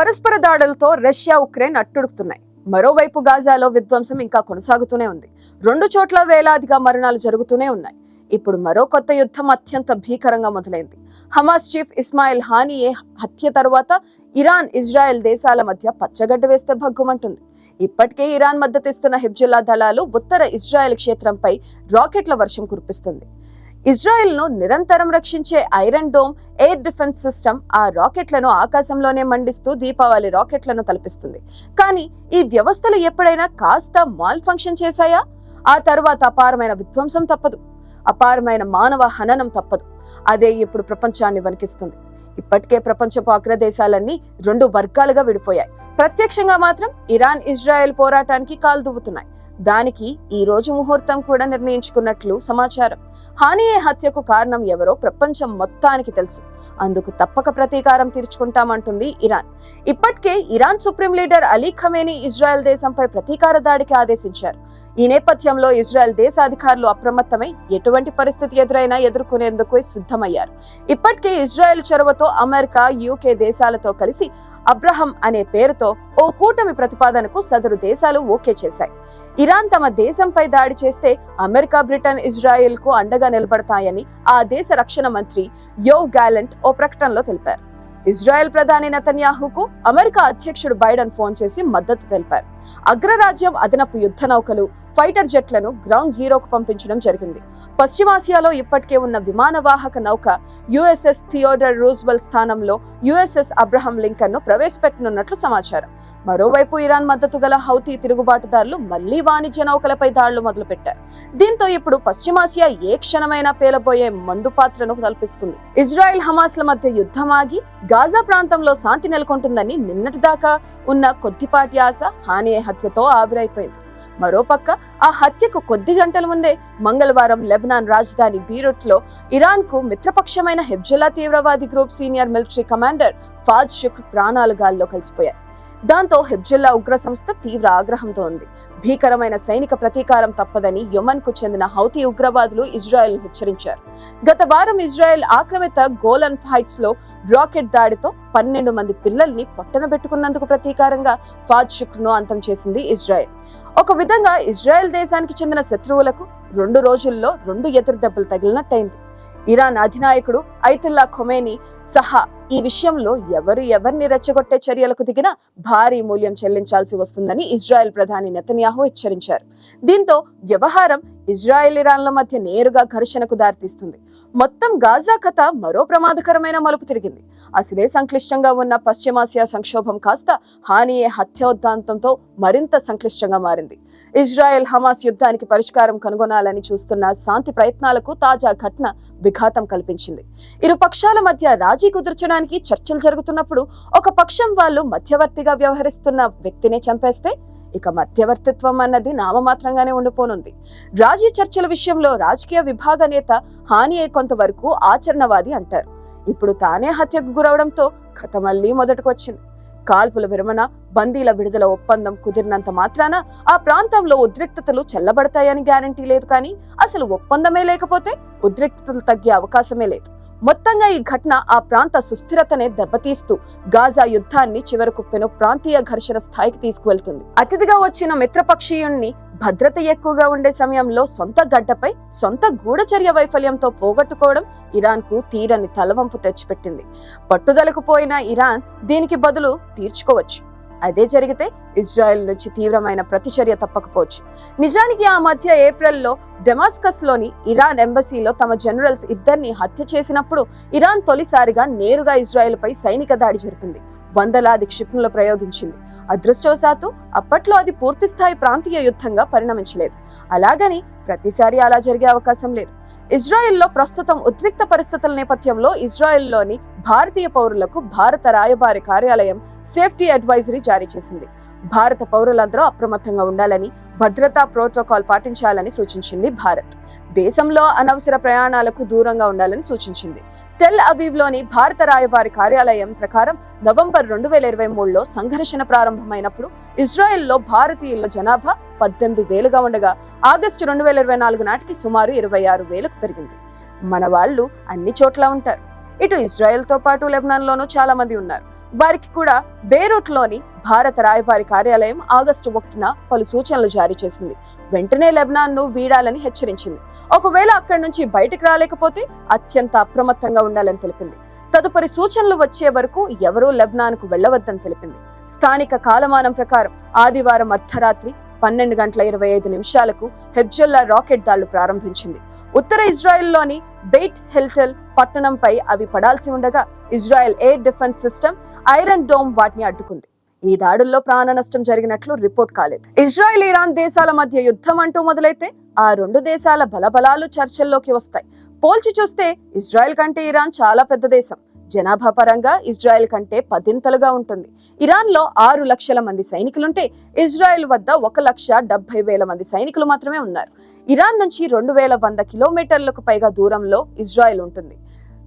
పరస్పర దాడులతో Russia Ukraine అట్టుడుకుతున్నాయి. మరోవైపు గాజాలో విధ్వంసం ఇంకా కొనసాగుతూనే ఉంది. రెండు చోట్ల వేలాదిగా మరణాలు జరుగుతూనే ఉన్నాయి. ఇప్పుడు మరో కొత్త యుద్ధం అత్యంత భీకరంగా మొదలైంది. హమాస్ చీఫ్ ఇస్మాయిల్ హానియే హత్య తర్వాత ఇరాన్ ఇజ్రాయెల్ దేశాల మధ్య పచ్చగడ్డ వేస్తే భగ్గుమంటుంది. ఇప్పటికే ఇరాన్ మద్దతిస్తున్న హిబ్జుల్లా దళాలు ఉత్తర ఇజ్రాయెల్ క్షేత్రంపై రాకెట్ల వర్షం కురిపిస్తుంది. ఇజ్రాయెల్ను నిరంతరం రక్షించే iron dome air defence system ఆ రాకెట్లను ఆకాశంలోనే మండిస్తూ దీపావళి రాకెట్లను తలపిస్తుంది. కానీ ఈ వ్యవస్థలు ఎప్పుడైనా కాస్త మాల్ ఫంక్షన్ చేశాయా? ఆ తర్వాత అపారమైన విధ్వంసం తప్పదు. అపారమైన మానవ హననం తప్పదు. అదే ఇప్పుడు ప్రపంచాన్ని వణికిస్తుంది. ఇప్పటికే ప్రపంచపు అగ్రదేశాలన్నీ రెండు వర్గాలుగా విడిపోయాయి. ప్రత్యక్షంగా మాత్రం ఇరాన్ ఇజ్రాయెల్ పోరాటానికి కాలు దువ్వుతున్నాయి. దానికి ఈ రోజు ముహూర్తం కూడా నిర్ణయించుకున్నట్లు సమాచారం. హానియే హత్యకు కారణం ఎవరో ప్రపంచం మొత్తానికి తెలుసు. అందుకు తప్పక ప్రతీకారం తీర్చుకుంటామంటుంది ఇరాన్. ఇప్పటికే Iran supreme leader Ali Khamenei Israel దేశంపై ప్రతీకార దాడికి ఆదేశించారు. ఈ నేపథ్యంలో ఇజ్రాయెల్ దేశ అధికారులు అప్రమత్తమై ఎటువంటి పరిస్థితి ఎదురైనా ఎదుర్కొనేందుకు సిద్ధమయ్యారు. ఇప్పటికే ఇజ్రాయెల్ చొరవతో అమెరికా యూకే దేశాలతో కలిసి అబ్రహం అనే పేరుతో ఓ కూటమి ప్రతిపాదనకు సదరు దేశాలు ఓకే చేశాయి. ఇరాన్ తమ దేశంపై దాడి చేస్తే అమెరికా బ్రిటన్ ఇజ్రాయెల్కు అండగా నిలబడతాయని ఆ దేశ రక్షణ మంత్రి యో గ్యాలెంట్ ఓ ప్రకటనలో తెలిపారు. ఇజ్రాయెల్ ప్రధాని నెతన్యాహుకు అమెరికా అధ్యక్షుడు బైడెన్ ఫోన్ చేసి మద్దతు తెలిపారు. అగ్రరాజ్యం అదనపు యుద్ధ నౌకలు ఫైటర్ జెట్లను గ్రౌండ్ జీరోకు పంపించడం జరిగింది. పశ్చిమాసియాలో ఇప్పటికే ఉన్న విమానవాహక నౌక యుఎస్ఎస్ థియోడర్ రూజ్వెల్ స్థానంలో యుఎస్ఎస్ అబ్రహం లింకన్ను ప్రవేశపెట్టనున్నట్లు సమాచారం. మరోవైపు ఇరాన్ మద్దతు గల హౌతీ తిరుగుబాటుదారులు మళ్ళీ వాణిజ్య నౌకలపై దాడులు మొదలుపెట్టారు దీంతో ఇప్పుడు పశ్చిమాసియా ఏ క్షణమైనా పేలబోయే మందు పాత్రను కల్పిస్తుంది ఇజ్రాయెల్ హమాస్ల మధ్య యుద్ధం ఆగి గాజా ప్రాంతంలో శాంతి నెలకొంటుందని నిన్నటిదాకా ఉన్న కొద్దిపాటి ఆశ హానియే హత్యతో ఆవిరైపోయింది. మరోపక్క ఆ హత్యకు కొద్ది గంటల ముందే మంగళవారం లెబనాన్ రాజధాని బీరుట్ ఇరాన్కు మిత్రపక్షమైన హెబ్జుల్లా తీవ్రవాది group senior military commander Fuad Shukr ప్రాణాలు గాల్లో కలిసిపోయాయి. దాంతో హిబ్జుల్లా ఉగ్ర సంస్థ తీవ్ర ఆగ్రహంతో ఉంది. భీకరమైన సైనిక ప్రతీకారం తప్పదని యమన్కు చెందిన హౌతీ ఉగ్రవాదులు ఇజ్రాయెల్ హెచ్చరించారు. గత వారం ఇజ్రాయెల్ ఆక్రమిత గోలన్ హైట్స్లో రాకెట్ దాడితో పన్నెండు మంది పిల్లల్ని పొట్టనబెట్టుకున్నందుకు ప్రతీకారంగా ఫాజ్ షుక్ను అంతం చేసింది ఇజ్రాయెల్. ఒక విధంగా ఇజ్రాయెల్ దేశానికి చెందిన శత్రువులకు రెండు రోజుల్లో రెండు ఎదురు దెబ్బలు తగిలినట్టయింది. ఇరాన్ అధినాయకుడు ఐతుల్లా ఖొమేని సహా ఈ విషయంలో ఎవరు ఎవరిని రెచ్చగొట్టే చర్యలకు దిగినా భారీ మూల్యం చెల్లించాల్సి వస్తుందని ఇజ్రాయెల్ ప్రధాని నెతన్యాహు హెచ్చరించారు. దీంతో వ్యవహారం ఇజ్రాయెల్ ఇరాన్ల మధ్య నేరుగా ఘర్షణకు దారితీస్తుంది. మొత్తం గాజా కథ మరో ప్రమాదకరమైన మలుపు తిరిగింది. అసలే సంక్లిష్టంగా ఉన్న పశ్చిమాసియా సంక్షోభం కాస్త హానియే హత్యోద్దాంతంతో మరింత సంక్లిష్టంగా మారింది. ఇజ్రాయెల్ హమాస్ యుద్ధానికి పరిష్కారం కనుగొనాలని చూస్తున్న శాంతి ప్రయత్నాలకు తాజా ఘటన విఘాతం కల్పించింది. ఇరు పక్షాల మధ్య రాజీ కుదుర్చడానికి చర్చలు జరుగుతున్నప్పుడు ఒక పక్షం వాళ్ళు మధ్యవర్తిగా వ్యవహరిస్తున్న వ్యక్తినే చంపేస్తే ఇక మధ్యవర్తిత్వం అన్నది నామమాత్రంగానే ఉండిపోనుంది. రాజీ చర్చల విషయంలో రాజకీయ విభాగ నేత హానియే కొంతవరకు ఆచరణవాది అంటారు. ఇప్పుడు తానే హత్యకు గురవడంతో కథ మళ్ళీ మొదటికొచ్చింది. కాల్పుల విరమణ బందీల విడుదల ఒప్పందం కుదిరినంత మాత్రాన ఆ ప్రాంతంలో ఉద్రిక్తతలు చల్లబడతాయని గ్యారంటీ లేదు కానీ అసలు ఒప్పందమే లేకపోతే ఉద్రిక్తతలు తగ్గే అవకాశమే లేదు. మొత్తంగా ఈ ఘటన ఆ ప్రాంత సుస్థిరతనే దెబ్బతీస్తూ గాజా యుద్ధాన్ని చివరకు పెను ప్రాంతీయ ఘర్షణ స్థాయికి తీసుకువెళ్తుంది. అతిథిగా వచ్చిన మిత్రపక్షీయుణ్ణి భద్రత ఎక్కువగా ఉండే సమయంలో సొంత గడ్డపై సొంత గూఢచర్య వైఫల్యంతో పోగొట్టుకోవడం ఇరాన్కు తీరని తలవంపు తెచ్చిపెట్టింది. పట్టుదలకు పోయిన ఇరాన్ దీనికి బదులు తీర్చుకోవచ్చు. అదే జరిగితే ఇజ్రాయెల్ నుంచి తీవ్రమైన ప్రతిచర్య తప్పకపోవచ్చు. నిజానికి ఆ మధ్య ఏప్రిల్లో డెమాస్కస్లోని ఇరాన్ ఎంబసీలో తమ జనరల్స్ ఇద్దరిని హత్య చేసినప్పుడు ఇరాన్ తొలిసారిగా నేరుగా ఇజ్రాయెల్ పై సైనిక దాడి జరిపింది. వందలాది క్షిపణులు ప్రయోగించింది. అదృష్టవశాత్తు అప్పట్లో అది పూర్తిస్థాయి ప్రాంతీయ యుద్ధంగా పరిణమించలేదు. అలాగని ప్రతిసారి అలా జరిగే అవకాశం లేదు. ఇజ్రాయెల్లో ప్రస్తుతం ఉద్రిక్త పరిస్థితుల నేపథ్యంలో ఇజ్రాయెల్లోని భారతీయ పౌరులకు భారత రాయబారి కార్యాలయం సేఫ్టీ అడ్వైజరీ జారీ చేసింది. భారత పౌరులందరూ అప్రమత్తంగా ఉండాలని భద్రతా ప్రోటోకాల్ పాటించాలని సూచించింది భారత్. దేశంలో అనవసర ప్రయాణాలకు దూరంగా ఉండాలని సూచించింది. టెల్ అవీవ్లోని భారత రాయబారి కార్యాలయం ప్రకారం నవంబర్ రెండు వేల ఇరవై మూడులో సంఘర్షణ ప్రారంభమైనప్పుడు ఇజ్రాయెల్లో భారతీయుల జనాభా పద్దెనిమిది వేలుగా ఉండగా ఆగస్టు రెండు వేల ఇరవై నాలుగు నాటికి సుమారు ఇరవై ఆరు వేలకు పెరిగింది. మన వాళ్ళు అన్ని చోట్ల ఉంటారు. ఇటు ఇజ్రాయెల్తో పాటు లెబనాన్లోనూ చాలా మంది ఉన్నారు. వారికి కూడా బేరూట్లోని భారత రాయబారి కార్యాలయం ఆగస్టు ఒకటిన పలు సూచనలు జారీ చేసింది. వెంటనే లెబనాన్ను వీడాలని హెచ్చరించింది. ఒకవేళ అక్కడి నుంచి బయటకు రాలేకపోతే అత్యంత అప్రమత్తంగా ఉండాలని తెలిపింది. తదుపరి సూచనలు వచ్చే వరకు ఎవరూ లెబనాన్కు వెళ్ళవద్దని తెలిపింది. స్థానిక కాలమానం ప్రకారం ఆదివారం అర్ధరాత్రి పన్నెండు గంటల ఇరవై ఐదు నిమిషాలకు హెబ్జొల్లా రాకెట్ దాళ్ళు ప్రారంభించింది. ఉత్తర ఇజ్రాయెల్లోని బెయిట్ హెల్టెల్ పట్టణంపై అవి పడాల్సి ఉండగా Israel air defence system iron dome వాటిని అడ్డుకుంది. ఈ దాడుల్లో ప్రాణ నష్టం జరిగినట్లు రిపోర్ట్ కాలేదు. ఇజ్రాయెల్ ఇరాన్ దేశాల మధ్య యుద్ధం అంటూ మొదలైతే ఆ రెండు దేశాల బలబలాలు చర్చల్లోకి వస్తాయి. పోల్చి చూస్తే ఇజ్రాయెల్ కంటే ఇరాన్ చాలా పెద్ద దేశం. జనాభా పరంగా ఇజ్రాయెల్ కంటే పదింతలుగా ఉంటుంది. ఇరాన్లో ఆరు లక్షల మంది సైనికులుంటే ఇజ్రాయెల్ వద్ద ఒక లక్ష డెబ్బై వేల మంది సైనికులు మాత్రమే ఉన్నారు. ఇరాన్ నుంచి రెండు వేల వంద కిలోమీటర్లకు పైగా దూరంలో ఇజ్రాయెల్ ఉంటుంది.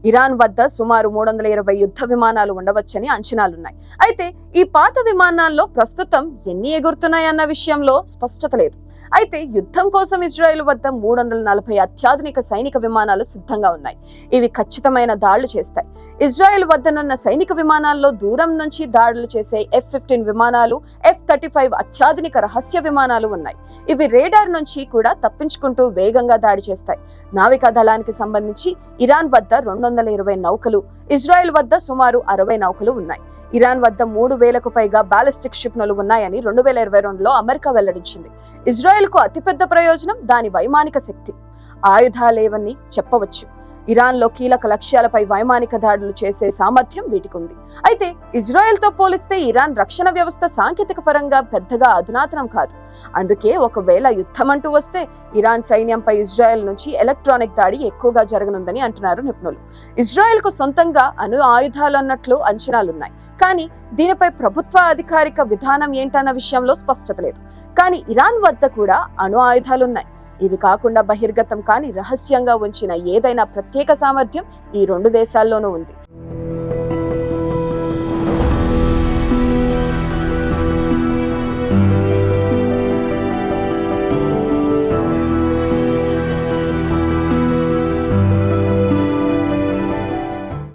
ఇరాన్ వద్ద సుమారు మూడు వందల ఇరవై యుద్ధ విమానాలు ఉండవచ్చని అంచనాలున్నాయి. అయితే ఈ పాత విమానాల్లో ప్రస్తుతం ఎన్ని ఎగురుతున్నాయన్న విషయంలో స్పష్టత లేదు. అయితే యుద్ధం కోసం ఇజ్రాయెల్ వద్ద మూడు వందల నలభై అత్యాధునిక సైనిక విమానాలు సిద్ధంగా ఉన్నాయి. ఇవి ఖచ్చితమైన దాడులు చేస్తాయి. ఇజ్రాయెల్ వద్దనున్న సైనిక విమానాల్లో దూరం నుంచి దాడులు చేసే ఎఫ్ ఫిఫ్టీన్ విమానాలు ఎఫ్ థర్టీ ఫైవ్ అత్యాధునిక రహస్య విమానాలు ఉన్నాయి. ఇవి రేడార్ నుంచి కూడా తప్పించుకుంటూ వేగంగా దాడి చేస్తాయి. నావికా దళానికి సంబంధించి ఇరాన్ వద్ద రెండు వందల ఇరవై నౌకలు ఇజ్రాయెల్ వద్ద సుమారు అరవై నౌకలు ఉన్నాయి. ఇరాన్ వద్ద మూడు వేలకు పైగా బాలిస్టిక్ క్షిపణులు ఉన్నాయని రెండు వేల ఇరవై రెండులో అమెరికా వెల్లడించింది. ఇజ్రాయెల్కు అతిపెద్ద ప్రయోజనం దాని వైమానిక శక్తి. ఆయుధాలేవని చెప్పవచ్చు. ఇరాన్లో కీలక లక్ష్యాలపై వైమానిక దాడులు చేసే సామర్థ్యం వీటికి ఉంది అయితే ఇజ్రాయెల్తో పోలిస్తే ఇరాన్ రక్షణ వ్యవస్థ సాంకేతిక పరంగా పెద్దగా అధునాతనం కాదు. అందుకే ఒకవేళ యుద్ధం అంటూ వస్తే ఇరాన్ సైన్యంపై ఇజ్రాయెల్ నుంచి ఎలక్ట్రానిక్ దాడి ఎక్కువగా జరగనుందని అంటున్నారు నిపుణులు. ఇజ్రాయెల్కు సొంతంగా అణు ఆయుధాలు అన్నట్లు అంచనాలున్నాయి. కానీ దీనిపై ప్రభుత్వ అధికారిక విధానం ఏంటన్న విషయంలో స్పష్టత లేదు. కానీ ఇరాన్ వద్ద కూడా అణు ఆయుధాలున్నాయి. ఇవి కాకుండా బహిర్గతం కాని రహస్యంగా ఉంచిన ఏదైనా ప్రత్యేక సామర్థ్యం ఈ రెండు దేశాల్లోనూ ఉంది.